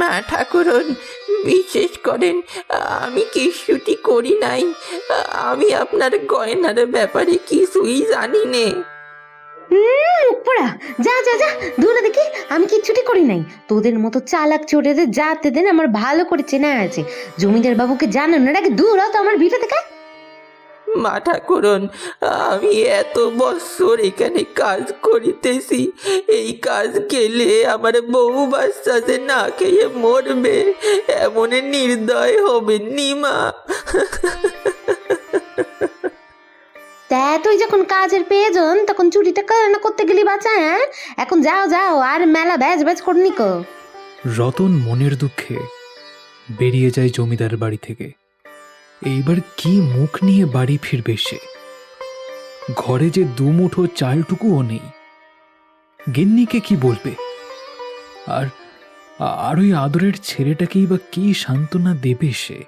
মা ঠাকুরন, বিশেষ করেন, আমি কিছুটি করি নাই। আমি আপনার গয়নার ব্যাপারে কিছুই জানি নে। পোড়া যা যা যা দূরে দেখি, আমি কিচ্ছুটি করি নাই। তোদের মতো চালাক চোরেদের যাতে দেন আমার ভালো করে চেনা আছে। জমিদার বাবুকে জানানোর আগে দূর তো আমার ভিটা থেকে। মা ঠাকুরন আমি এত বছর এখানে কাজ করিতেছি। এই কাজ গেলে আমার বহু বাচ্চা যে না খেয়ে মরবে। এমন নির্দয় হবে নিমা তা তুই যখন কাজের পেয়েজন তখন চুরিটা না করতে গেলি বাঁচা হ্যাঁ? এখন যাও যাও আর মেলা ব্যাজ ব্যাজ করনি কো। রতন মনের দুঃখে বেরিয়ে যায় জমিদার বাড়ি থেকে। এইবার কি মুখ নিয়ে বাড়ি ফিরবে সে? ঘরে যে দুমুঠো চালটুকুও নেই। গিন্নিকে কি বলবে? আর আর ওই আদরের ছেলেটাকেই বা কি সান্ত্বনা দেবে সে?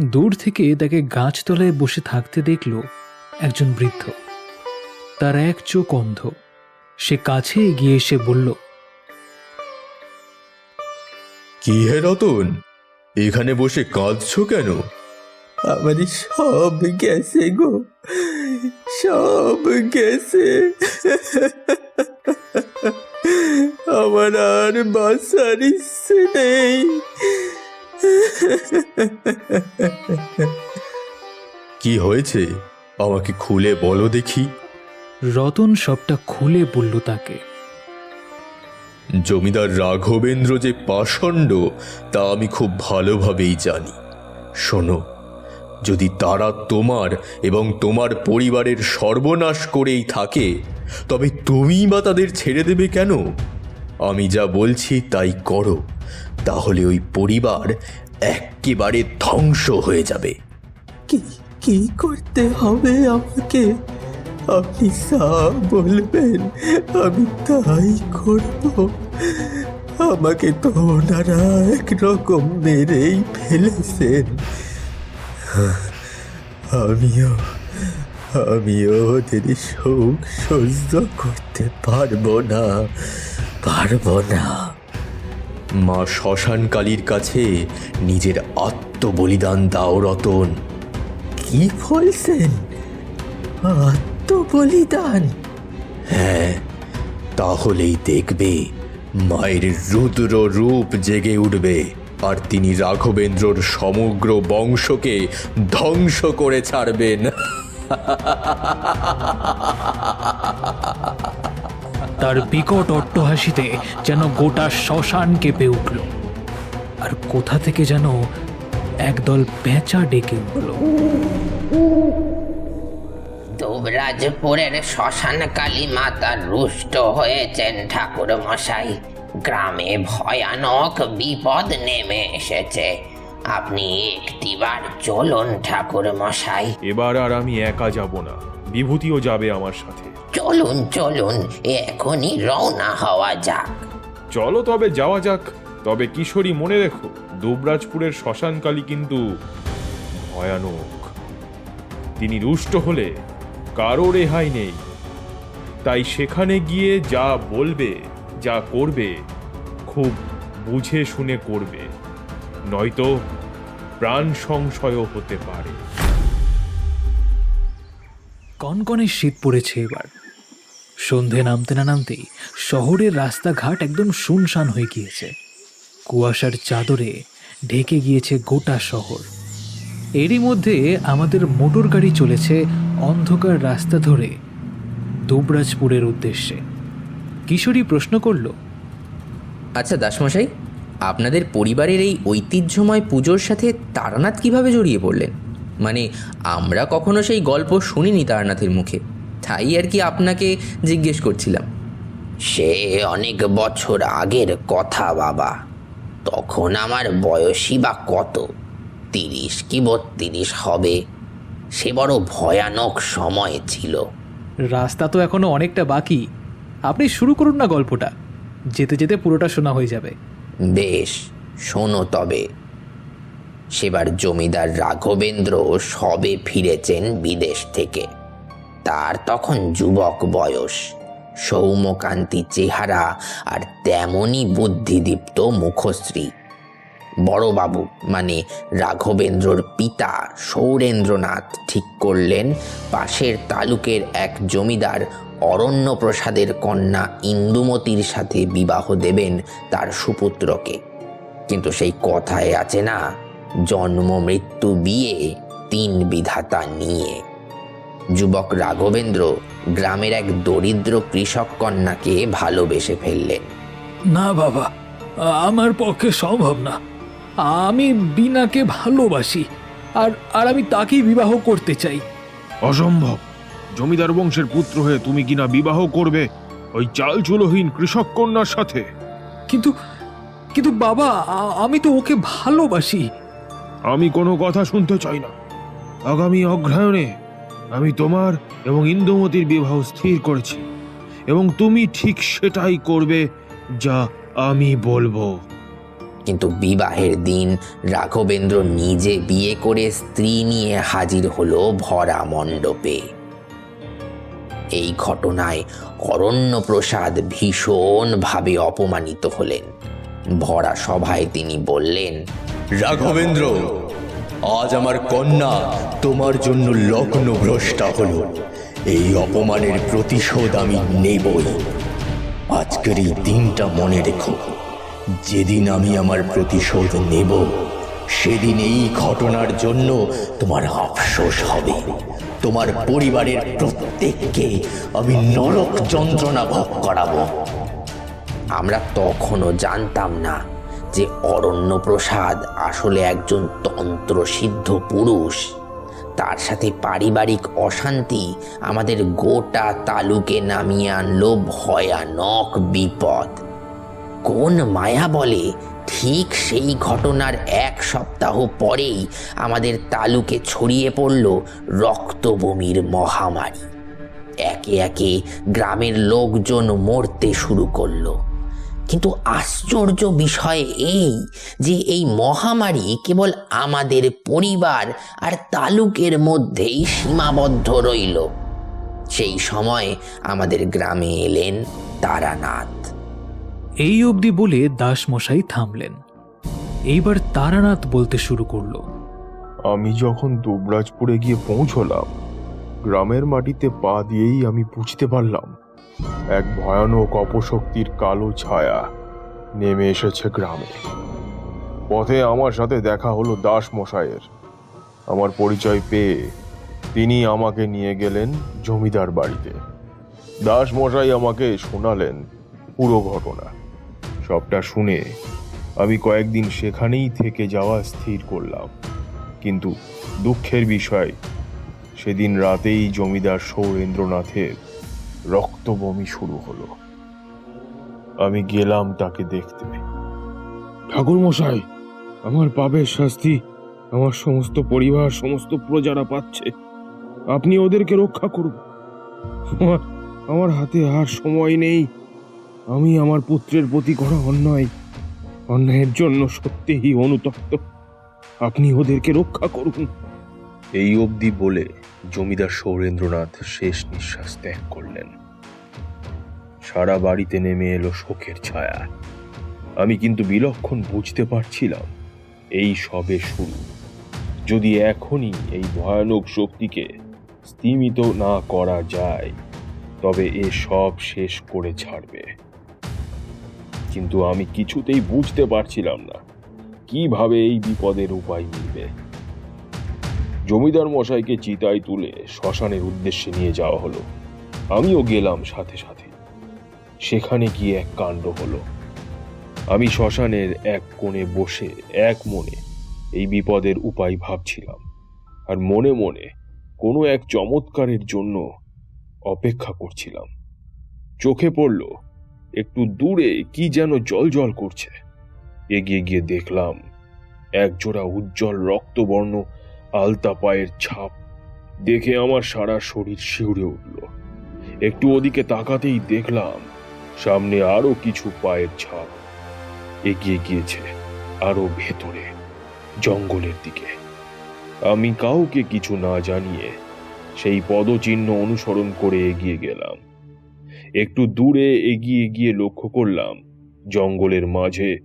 দূর থেকে তাকে গাছতলায় বসে থাকতে দেখল একজন বৃদ্ধ। তার এক চোখ অন্ধ। সে কাছে এগিয়ে এসে বলল, কি হে রতন? এখানে বসে কাঁদছ কেন? আমাদের সব গেছে গো সব গেছে। আমার আর বাঁচার ইচ্ছে নেই। কি হয়েছে? আমাকে খুলে বলো দেখি। রতন সবটা খুলে বলল তাকে। জমিদার রাঘবেন্দ্র যে পাষণ্ড তা আমি খুব ভালোভাবেই জানি। শোনো যদি তারা তোমার এবং তোমার পরিবারের সর্বনাশ করেই থাকে, তবে তুমি বা তাদের ছেড়ে দেবে কেন? আমি যা বলছি তাই করো, তাহলে ওই পরিবার একেবারে ধ্বংস হয়ে যাবে। কি কি করতে হবে আমাকে? আপনি যা বলবেন, আমি তাই করব। আমাকে তো ওনারা একরকম মেরেই ফেলেছেন। আমিও আমিও ওদের শোক সহ্য করতে পারব না পারব না। মা শ্মশান কালীর কাছে নিজের আত্মবলিদান দাও রতন। কি বলছেন? আত্মবলিদান? হ্যাঁ তাহলেই দেখবে মায়ের রুদ্র রূপ জেগে উঠবে। আর তিনি রাঘবেন্দ্রর সমগ্র বংশকে ধ্বংস করে ছাড়বেন। তার বিকট অট্টহাসিতে যেন গোটা শ্মশান কেঁপে উঠল। আর কোথা থেকে যেন একদল পেঁচা ডেকে উঠল। দুবরাজপুরের শ্মশান কালী মাতা রুষ্ট হয়েছেন ঠাকুর মশাই গ্রামে ভয়ানক বিপদ নেমে এসেছে। আপনি একটিবার চলুন ঠাকুর মশাই। এবার আর আমি একা যাব না। বিভূতিও যাবে আমার সাথে। চলুন চলুন এখনই রওনা হওয়া যাক। চলো তবে যাওয়া যাক। তবে কিশোরী মনে রেখো দুবরাজপুরের শ্মশানকালী কিন্তু ভয়ানক। তিনি রুষ্ট হলে কারও রেহাই নেই। তাই সেখানে গিয়ে যা বলবে যা করবে, খুব বুঝে শুনে করবে। নয়তো প্রাণ সংশয়ও হতে পারে। কনকনে শীত পড়েছে এবার। সন্ধে নামতে না নামতেই শহরের রাস্তাঘাট একদম শুনশান হয়ে গিয়েছে। কুয়াশার চাদরে ঢেকে গিয়েছে গোটা শহর। এরই মধ্যে আমাদের মোটর গাড়ি চলেছে অন্ধকার রাস্তা ধরে দুবরাজপুরের উদ্দেশ্যে। কিশোরী প্রশ্ন করল আচ্ছা দাসমশাই আপনাদের পরিবারের এই ঐতিহ্যময় পুজোর সাথে তারানাথ কীভাবে জড়িয়ে পড়লেন? মানে আমরা কখনো সেই গল্প শুনিনি তারানাথের মুখে। তাই আর কি আপনাকে জিজ্ঞেস করছিলাম। সে অনেক বছর আগের কথা বাবা। তখন আমার বয়সই বা কত? তিরিশ কি বত্রিশ হবে? সে বড় ভয়ানক সময় ছিল। রাস্তা তো এখনও অনেকটা বাকি। আপনি শুরু করুন না গল্পটা। যেতে যেতে পুরোটা শোনা হয়ে যাবে। বেশ, শোনো তবে। সেবার জমিদার রাঘবেন্দ্র সবে ফিরেছেন বিদেশ থেকে। তার তখন যুবক বয়স। সৌম্যকান্তি চেহারা আর তেমনই বুদ্ধিদীপ্ত মুখশ্রী। বড়বাবু মানে রাঘবেন্দ্রর পিতা সৌরেন্দ্রনাথ ঠিক করলেন পাশের তালুকের এক জমিদার অরণ্য প্রসাদের কন্যা ইন্দুমতির সাথে বিবাহ দেবেন তার সুপুত্রকে। কিন্তু সেই কথায় আছে না জন্ম মৃত্যু বিয়ে তিন বিধাতা নিয়ে। যুবক রাঘবেন্দ্র গ্রামের এক দরিদ্র কৃষক কন্যাকে ভালোবেসে ফেললেন। না বাবা আমার পক্ষে সম্ভব না। আমি বিনাকে ভালোবাসি আর আর আমি তাকেই বিবাহ করতে চাই। অসম্ভব। জমিদার বংশের পুত্র হয়ে তুমি কিনা বিবাহ করবে ওই চাল চুলোহীন কৃষক কন্যার সাথে। কিন্তু কিন্তু বাবা আমি তো ওকে ভালোবাসি। আমি কোনো কথা শুনতে চাই না। আগামী অগ্রহায়ণে আমি তোমার এবং ইন্দুমতির বিবাহ স্থির করেছি এবং তুমি ঠিক সেটাই করবে যা আমি বলব। কিন্তু বিবাহের দিন রাঘবেন্দ্র নিজে বিয়ে করে স্ত্রী নিয়ে হাজির হলো ভরা মণ্ডপে। এই ঘটনায় অরণ্যপ্রসাদ ভীষণভাবে অপমানিত হলেন। ভরা সভায় তিনি বললেন, রাঘবেন্দ্র, আজ আমার কন্যা তোমার জন্য লগ্ন ভ্রষ্টা হলো। এই অপমানের প্রতিশোধ আমি নেবই। আজকের এই দিনটা মনে রেখো। যেদিন আমি আমার প্রতিশোধ নেব, সেদিন এই ঘটনার জন্য তোমার আফসোস হবে। তোমার পরিবারের প্রত্যেককে আমি নরক যন্ত্রণা ভোগ করাবো। আমরা তখনও জানতাম না যে অরণ্যপ্রসাদ আসলে একজন তন্ত্রসিদ্ধ পুরুষ। তার সাথে পারিবারিক অশান্তি আমাদের গোটা তালুকে নামিয়ে আনলো ভয়ানক বিপদ। কোন মায়া বলে ঠিক সেই ঘটনার এক সপ্তাহ পরেই আমাদের তালুকে ছড়িয়ে পড়ল রক্তবমির মহামারী। একে একে গ্রামের লোকজন মরতে শুরু করল। কিন্তু আশ্চর্য বিষয় এই যে এই মহামারী কেবল আমাদের পরিবার আর তালুকের মধ্যেই সীমাবদ্ধ রইল। সেই সময় আমাদের গ্রামে এলেন তারানাথ। এই অবধি বলে দাসমশাই থামলেন। এইবার তারানাথ বলতে শুরু করল, আমি যখন দুবরাজপুরে গিয়ে পৌঁছলাম, গ্রামের মাটিতে পা দিয়েই আমি বুঝতে পারলাম, এক ভয়ানক অপশক্তির কালো ছায়া নেমে এসেছে গ্রামে। পথে আমার সাথে দেখা হলো দাস মশাইয়ের আমার পরিচয় পেয়ে তিনি আমাকে নিয়ে গেলেন জমিদার বাড়িতে। দাস মশাই আমাকে শোনালেন পুরো ঘটনা। সবটা শুনে আমি কয়েকদিন সেখানেই থেকে যাওয়া স্থির করলাম। কিন্তু দুঃখের বিষয়, সেদিন রাতেই জমিদার সৌরেন্দ্রনাথের রক্তবমি শুরু হলো। আমি গেলাম তাকে দেখতে। ঠাকুর মশাই আমার পাপের শাস্তি আমার সমস্ত পরিবার, সমস্ত প্রজারা পাচ্ছে। আপনি ওদেরকে রক্ষা করুন। আমার আমার হাতে আর সময় নেই। আমি আমার পুত্রের প্রতি করা অন্যায়, অন্যায়ের জন্য সত্যিই অনুতপ্ত। আপনি ওদেরকে রক্ষা করুন। এই অবধি বলে জমিদার সৌরেন্দ্রনাথ শেষ নিঃশ্বাস ত্যাগ করলেন। সারা বাড়িতে নেমে এলো শোকের ছায়া। আমি কিন্তু বিলক্ষণ বুঝতে পারছিলাম এই সবে শুরু। যদি এখনই এই ভয়ানক শক্তিকে স্তিমিত না করা যায়, তবে এ সব শেষ করে ছাড়বে। কিন্তু আমি কিছুতেই বুঝতে পারছিলাম না। কীভাবে এই বিপদের উপায় মিলবে? জমিদার মশাইকে চিতায় তুলে শ্মশানের উদ্দেশ্যে নিয়ে যাওয়া হলো। আমিও গেলাম সাথে সাথে। সেখানে গিয়ে এক কাণ্ড হলো। আমি শ্মশানের এক কোণে বসে এক মনে এই বিপদের উপায় ভাবছিলাম আর মনে মনে কোনো এক চমৎকারের জন্য অপেক্ষা করছিলাম। চোখে পড়ল একটু দূরে কি যেন জল জল করছে। এগিয়ে গিয়ে দেখলাম এক জোড়া উজ্জ্বল রক্তবর্ণ আলতা পায়ের ছাপ দেখে আমার সারা শরীর শিউরে উঠল। একটু ওদিকে তাকাতেই দেখলাম সামনে আরও কিছু পায়ের ছাপ এগিয়ে গিয়েছে আরও ভেতরে, জঙ্গলের দিকে। আমি কাউকে কিছু না জানিয়ে সেই পদচিহ্ন অনুসরণ করে এগিয়ে গেলাম। একটু দূরে এগিয়ে গিয়ে লক্ষ্য করলাম জঙ্গলের মাঝে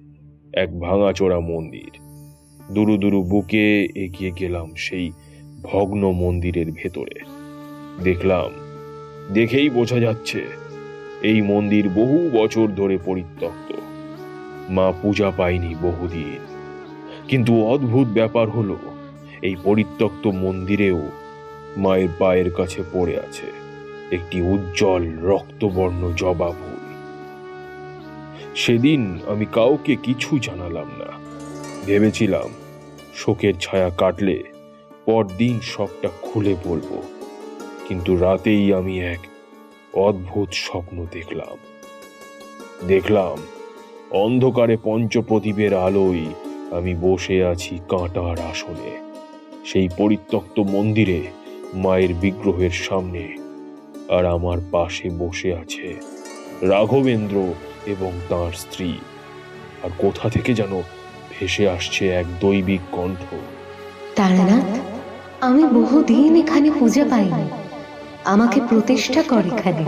এক ভাঙাচোরা মন্দির। দুরু দুরু বুকে এগিয়ে গেলাম সেই ভগ্ন মন্দিরের ভেতরে। দেখলাম, দেখেই বোঝা যাচ্ছে, এই মন্দির বহু বছর ধরে পরিত্যক্ত। মা পূজা পায়নি বহুদিন। কিন্তু অদ্ভুত ব্যাপার হলো, এই পরিত্যক্ত মন্দিরেও মায়ের পায়ের কাছে পড়ে আছে। একটি উজ্জ্বল রক্তবর্ণ জবা ফুল। সেদিন আমি কাউকে কিছু জানালাম না। ভেবেছিলাম, শোকের ছায়া কাটলে পরদিন সবটা খুলে বলব। কিন্তু রাতেই আমি এক অদ্ভুত স্বপ্ন দেখলাম। দেখলাম, অন্ধকারে পঞ্চপ্রদীপের আলোয় আমি বসে আছি কাঁটার আসনে। সেই পরিত্যক্ত মন্দিরে মায়ের বিগ্রহের সামনে আর আমার পাশে বসে আছে রাঘবেন্দ্র এবং তার স্ত্রী। আর কোথা থেকে যেন ভেসে আসছে এক দৈবিক কণ্ঠ। তারানাথ আমি বহুদিন এখানে পূজা পাইনি। আমাকে প্রতিষ্ঠা কর এখানে।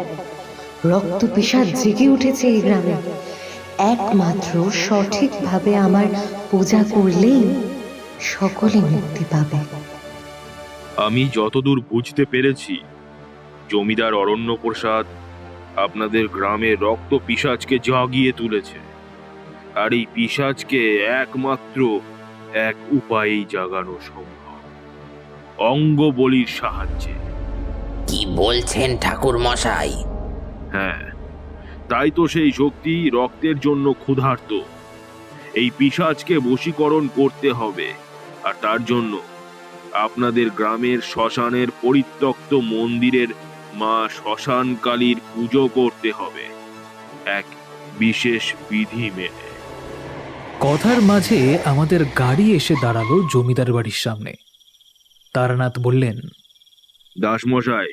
রক্ত পেশাদ জেগে উঠেছে এই গ্রামে। একমাত্র সঠিকভাবে আমার পূজা করলেই সকলে মুক্তি পাবে। আমি যতদূর বুঝতে পেরেছি জমিদার অরণ্য প্রসাদ আপনাদের গ্রামে রক্ত পিসাজকে জাগিয়ে তুলেছে। আর এই পিসাজকে একমাত্র এক উপায়েই জাগানো সম্ভব। অঙ্গ বলির সাহায্যে। কি বলছেন ঠাকুর মশাই হ্যাঁ তাই তো সেই শক্তি রক্তের জন্য ক্ষুধার্ত। এই পিসাজকে বশীকরণ করতে হবে আর তার জন্য আপনাদের গ্রামের শ্মশানের পরিত্যক্ত মন্দিরের মা শ্মশান কালীর পুজো করতে হবে। এক বিশেষ বিধি মেনে। কথার মাঝে আমাদের গাড়ি এসে দাঁড়াল জমিদার বাড়ির সামনে। তারানাথ বললেন দাসমশাই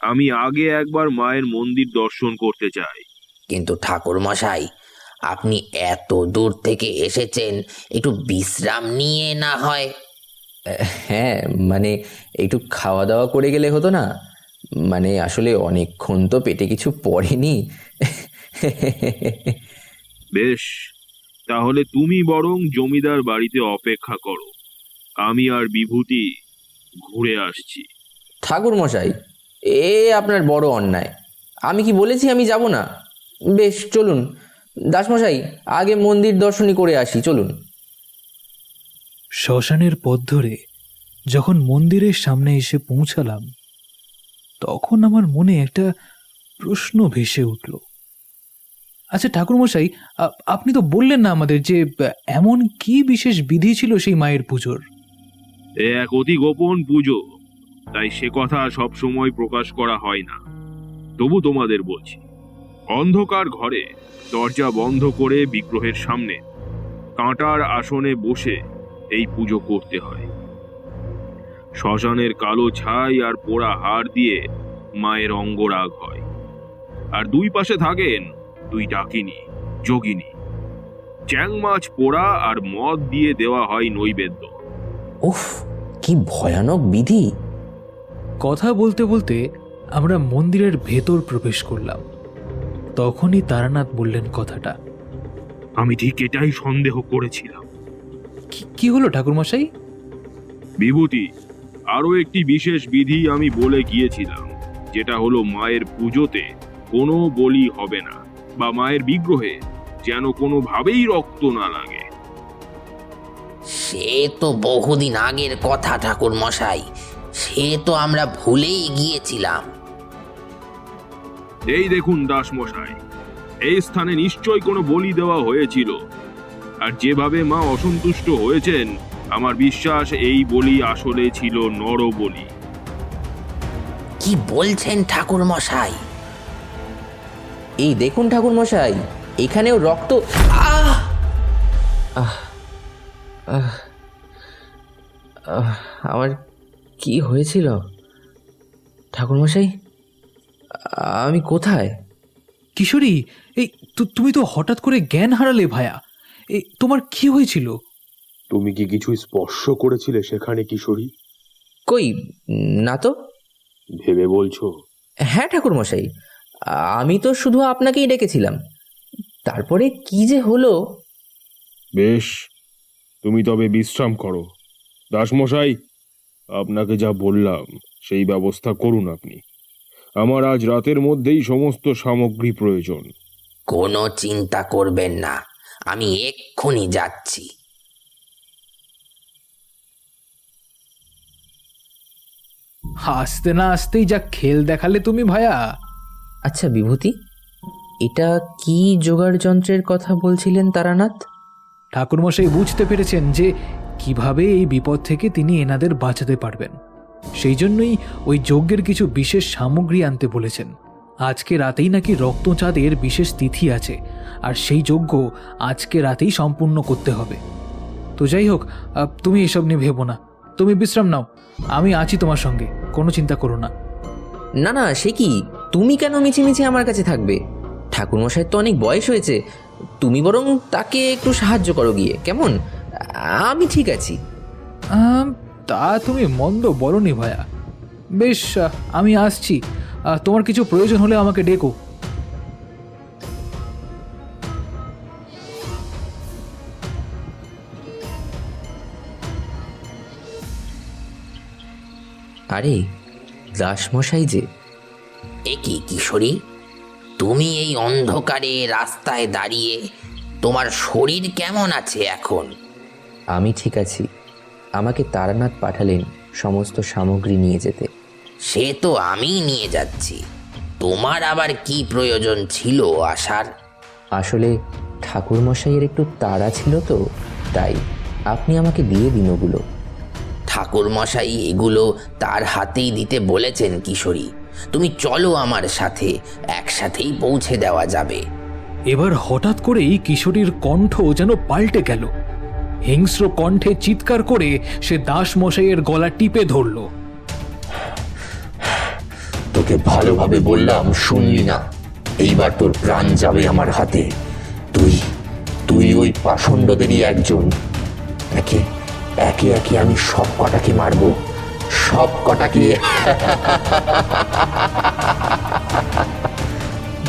আমি আগে একবার মায়ের মন্দির দর্শন করতে চাই। কিন্তু ঠাকুর মশাই আপনি এত দূর থেকে এসেছেন একটু বিশ্রাম নিয়ে না হয়। হ্যাঁ মানে একটু খাওয়া দাওয়া করে গেলে হতো না? মানে আসলে অনেকক্ষণ তো পেটে কিছু পড়েনি। বেশ তাহলে তুমি বরং জমিদার বাড়িতে অপেক্ষা করো। আমি আর বিভূতি ঘুরে আসছি। ঠাকুর মশাই এ আপনার বড় অন্যায়। আমি কি বলেছি আমি যাব না? বেশ চলুন। দাসমশাই আগে মন্দির দর্শনই করে আসি চলুন। শ্মশানের পথ ধরে যখন মন্দিরের সামনে এসে পৌঁছালাম তখন আমার মনে একটা প্রশ্ন ভেসে উঠল। আচ্ছা ঠাকুরমশাই আপনি তো বললেন না আমাদের যে এমন কি বিশেষ বিধি ছিল সেই মায়ের পুজোর? এক অতি গোপন পুজো, তাই সে কথা সব সময় প্রকাশ করা হয় না। তবু তোমাদের বলছি, অন্ধকার ঘরে দরজা বন্ধ করে বিগ্রহের সামনে কাঁটার আসনে বসে এই পুজো করতে হয়। শ্মশানের কালো ছাই আর পোড়া হাড় দিয়ে মায়ের অঙ্গরাগ হয়। আর দুই পাশে থাকেন দুই ডাকিনী যোগিনী। চ্যাং মাছ পোড়া আর মদ দিয়ে দেওয়া হয় নৈবেদ্য। উফ কি ভয়ানক বিধি। কথা বলতে বলতে আমরা মন্দিরের ভেতর প্রবেশ করলাম। তখনই তারানাথ বললেন কথাটা। আমি ঠিক এটাই সন্দেহ করেছিলাম। কি- কি হলো ঠাকুরমশাই? বিভূতি আরও একটি বিশেষ বিধি আমি বলে গিয়েছিলাম যেটা হলো মায়ের পুজোতে কোনো বলি হবে না বা মায়ের বিগ্রহে যেন কোনোভাবেই রক্ত না লাগে। সে তো বহুদিন আগের কথা ঠাকুর মশাই। সে তো আমরা ভুলেই গিয়েছিলাম। এই দেখুন দাসমশাই এই স্থানে নিশ্চয় কোনো বলি দেওয়া হয়েছিল। আর যেভাবে মা অসন্তুষ্ট হয়েছেন আমার বিশ্বাস এই বলি আসলে ছিল নরবলি। কি বলছেন ঠাকুর মশাই এই দেখুন ঠাকুর মশাই এখানেও রক্ত আহ! আহ আহ আহ, আমার কি হয়েছিল? ঠাকুর মশাই আমি কোথায়? কিশোরী এই তু- তুমি তো হঠাৎ করে জ্ঞান হারালে ভায়া। এই তোমার কি হয়েছিল? তুমি কি কিছু স্পর্শ করেছিলে সেখানে কিশোরী? কই না তো। ভেবে বলছো? হ্যাঁ ঠাকুর মশাই আমি তো শুধু আপনাকেই ডেকেছিলাম। তারপরে কি যে হলো? বেশ তুমি তবে বিশ্রাম করো। দাসমশাই আপনাকে যা বললাম সেই ব্যবস্থা করুন আপনি। আমার আজ রাতের মধ্যেই সমস্ত সামগ্রী প্রয়োজন। কোনো চিন্তা করবেন না আমি এক্ষুনি যাচ্ছি। আসতে না আসতেই যা খেল দেখালে তুমি ভায়া। আচ্ছা বিভূতি এটা কি জোগাড় যন্ত্রের কথা বলছিলেন তারানাথ? ঠাকুরমশাই বুঝতে পেরেছেন যে কীভাবে এই বিপদ থেকে তিনি এনাদের বাঁচাতে পারবেন। সেই জন্যই ওই যজ্ঞের কিছু বিশেষ সামগ্রী আনতে বলেছেন। আজকে রাতেই নাকি রক্তচাঁদের বিশেষ তিথি আছে আর সেই যজ্ঞ আজকে রাতেই সম্পূর্ণ করতে হবে। তো যাই হোক তুমি এসব নিয়ে ভেবো না। তুমি বিশ্রাম নাও। আমি আছি তোমার সঙ্গে কোনো চিন্তা করো না। না না সে কি? তুমি কেন মিছিমিছি আমার কাছে থাকবে? ঠাকুরমশাইয়ের তো অনেক বয়স হয়েছে। তুমি বরং তাকে একটু সাহায্য করো গিয়ে কেমন? আমি ঠিক আছি। তা তুমি মন্দ বলনি ভায়া। বেশ আমি আসছি। তোমার কিছু প্রয়োজন হলে আমাকে ডেকো। আরে দাসমশাই যে। এ কি কিশোরী? তুমি এই অন্ধকারে রাস্তায় দাঁড়িয়ে তোমার শরীর কেমন আছে এখন? আমি ঠিক আছি। আমাকে তারানাথ পাঠালেন সমস্ত সামগ্রী নিয়ে যেতে। সে তো আমি নিয়ে যাচ্ছি। তোমার আবার কি প্রয়োজন ছিল আসার আসলে ঠাকুরমশাইয়ের একটু তাড়া ছিল তো তাই। আপনি আমাকে দিয়ে দিন ওগুলো। ঠাকুর মশাই এগুলো তার হাতেই দিতে বলেছেন কিশোরী। তুমি চলো আমার সাথে একসাথেই পৌঁছে দেওয়া যাবে। এবার হঠাৎ করেই কিশোরীর কণ্ঠ যেন পাল্টে গেল। হিংস্র কণ্ঠে চিৎকার করে সে দাস মশাইয়ের গলা টিপে ধরল। তোকে ভালোভাবে বললাম শুনলি না। এইবার তোর প্রাণ যাবে আমার হাতে। তুই তুই ওই পাষণ্ডদেরই একজন। একে একে একে আমি সব কটাকে মারবো। সব কটাকে।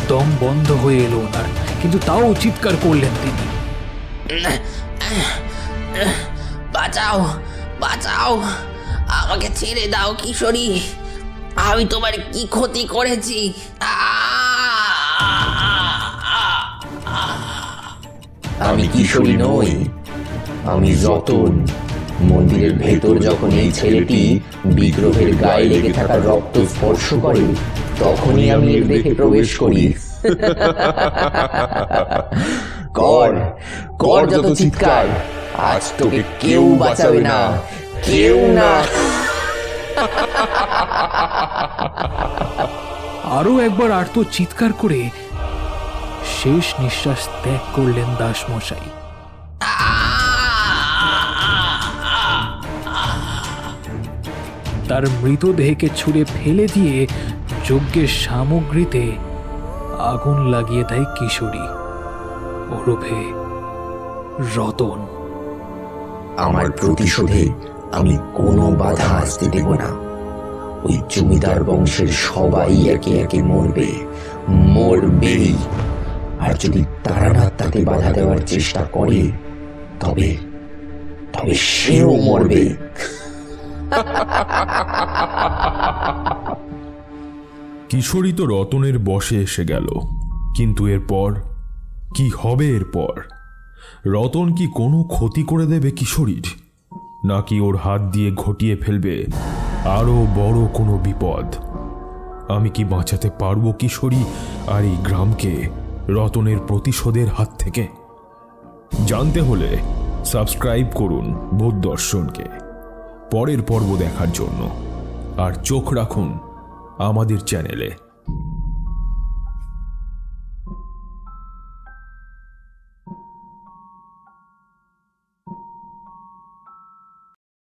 দম বন্ধ হয়ে এলো ওনার কিন্তু তাও চিৎকার করলেন তিনি। বাঁচাও বাঁচাও আমাকে ছেড়ে দাও কিশোরী। আমি তোমার কি ক্ষতি করেছি? আমি কিশোরী নই আমি যতন। মন্দিরের ভেতর যখন এই ছেলেটি বিগ্রহের গায়ে লেগে থাকা রক্ত স্পর্শ করে, তখনই আমি এর দেখে প্রবেশ করি। কর কর যত চিৎকার, আজ তোকে কেউ বাঁচাবে না, কেউ না। আরও একবার আর্ত চিৎকার করে শেষ নিঃশ্বাস ত্যাগ করলেন দাস তার মৃতদেহকে ছুঁড়ে ফেলে দিয়ে যজ্ঞের সামগ্রীতে আগুন লাগিয়ে দেয় কিশোরী। ওরফে রতন। আমার প্রতিশোধে আমি কোনো বাধা আসতে দেব না। ওই জমিদার বংশের সবাই একে একে মরবে, মরবেই। আর যদি তারানাথ তাকে বাধা দেওয়ার চেষ্টা করে, তবে তবে সেও মরবে। কিশোরী তো রতনের বসে এসে গেল। কিন্তু এরপর কি হবে এরপর? রতন কি কোনো ক্ষতি করে দেবে কিশোরীর? নাকি ওর হাত দিয়ে ঘটিয়ে ফেলবে আরও বড় কোনো বিপদ? আমি কি বাঁচাতে পারব কিশোরী আর এই গ্রামকে রতনের প্রতিশোধের হাত থেকে? জানতে হলে সাবস্ক্রাইব করুন ভূত দর্শনকে। পরের পর্ব দেখার জন্য। আর চোখ রাখুন আমাদের চ্যানেলে।